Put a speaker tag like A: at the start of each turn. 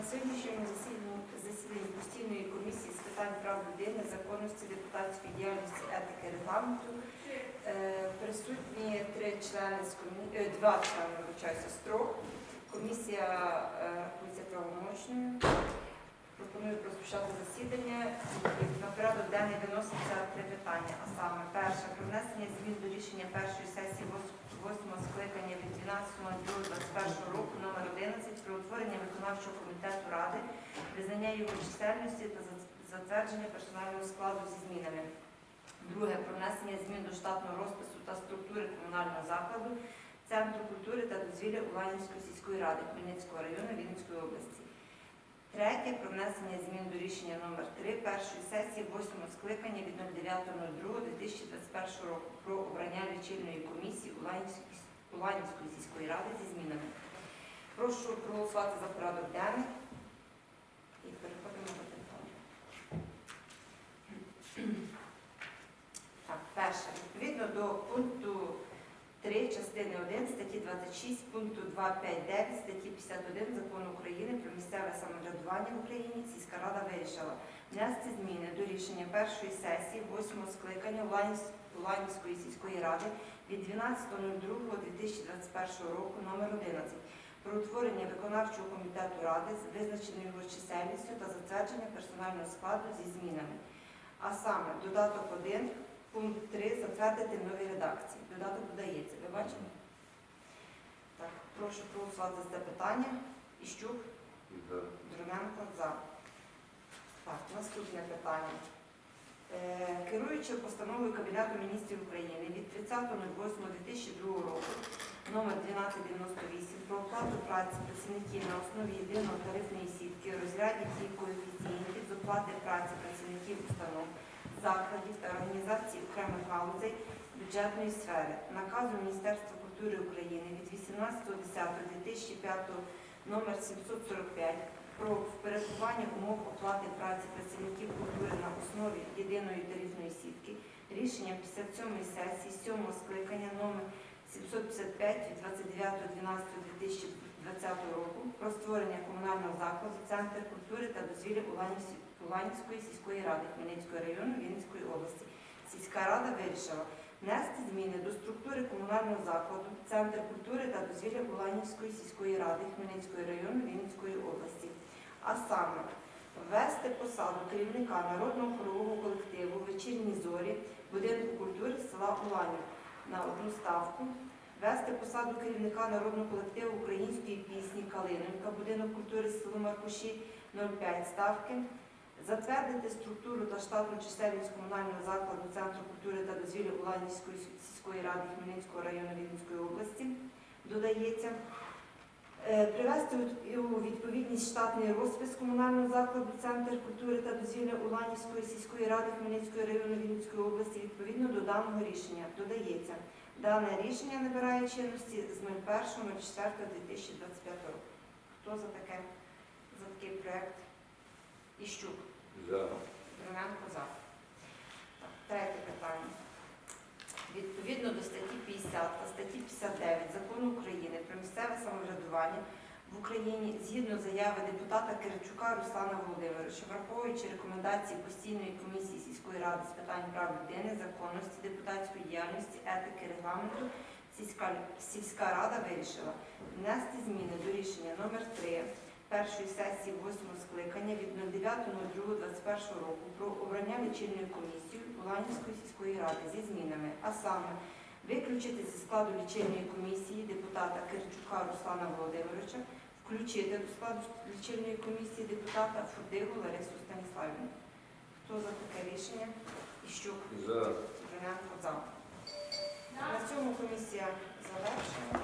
A: На сьогоднішньому засіданні постійної комісії з питань прав людини, законності, депутатської діяльності, етики, регламенту е, присутні три члени з комі- е, два члени вибачаюся, строк. Комісія е, рахується правомочною. Пропоную розпочати засідання. На порядок денний виноситься три питання. А саме перше про внесення змін до рішення першої сесії вос- восьмого скликання від 12.02.21 року номер 11 про утворення виконавчого комітету ради, визнання його чисельності та затвердження персонального складу зі змінами. Друге про внесення змін до штатного розпису та структури комунального закладу Центру культури та дозвілля Уланівської сільської ради Хмельницького району Вінницької області. Третє про внесення змін до рішення номер 3 першої сесії 8 скликання від 09.02.2021 року про обрання лічильної комісії Уланівської, сільської ради зі змінами. Прошу проголосувати за порядок денний і переходимо до питання. Так, перше. Відповідно до пункту 3 частини 1 статті 26 пункту 259 статті 51 Закону України про місцеве самоврядування в Україні сільська рада вирішила внести зміни до рішення першої сесії 8 скликання Уланівсь- Уланівської сільської ради від 12.02.2021 року номер 11 про утворення виконавчого комітету ради з визначеною його чисельністю та затвердження персонального складу зі змінами. А саме додаток 1 Пункт 3 затвердити в новій редакції. Додаток додається. Ви бачите? Так, прошу проголосувати за питання. Іщук, Дроменко за. Так, наступне питання. Е, Керуючи постановою Кабінету міністрів України від 30.08.2002 року номер 1298 про праці працівників на основі єдиної тарифної сітки, розряді дій коефіцієнтів з оплати праці працівників установ, закладів та організацій окремих галузей бюджетної сфери. Наказу Міністерства культури України від 18.10.2005 номер 745 про впорядкування умов оплати праці працівників культури на основі єдиної тарифної сітки. Рішення 57-ї сесії 7-го скликання номер 755 від 29.12.2020 року про створення комунального закладу Центр культури та дозвілля Уланівської сільської ради Хмельницького району Вінницької області. Сільська рада вирішила внести зміни до структури комунального закладу Центр культури та дозвілля Уланівської сільської ради Хмельницького району Вінницької області. А саме ввести посаду керівника народного хорового колективу вечірні зорі будинку культури села Уланів на одну ставку. Ввести посаду керівника народного колективу української пісні Калининка, будинок культури село Маркуші 0,5 ставки. Затвердити структуру та штатну чисельність комунального закладу Центру культури та дозвілля Уланівської сільської ради Хмельницького району Рівненської області. Додається. Е, Привести у відповідність штатний розпис комунального закладу Центр культури та дозвілля Уланівської сільської ради Хмельницького району Вінницької області відповідно до даного рішення. Додається. Дане рішення набирає чинності з 01.04.2025 року. Хто за таке за такий проект? Іщук.
B: За.
A: Дроненко за. Так, Третє питання. Відповідно до статті 50 та статті 59 Закону України про місцеве самоврядування в Україні згідно заяви депутата Киричука Руслана Володимировича, враховуючи рекомендації постійної комісії сільської ради з питань прав людини, законності, депутатської діяльності, етики, регламенту, сільська, сільська рада вирішила внести зміни до рішення номер 3 першої сесії 8 скликання від 09.02.21 року про обрання лічильної комісії Уланівської сільської ради зі змінами, а саме виключити зі складу лічильної комісії депутата Кирчука Руслана Володимировича, включити до складу лічильної комісії депутата Фурдигу Ларису Станіславівну. Хто за таке рішення? Іщук
B: За.
A: Гриненко за. На цьому комісія завершена.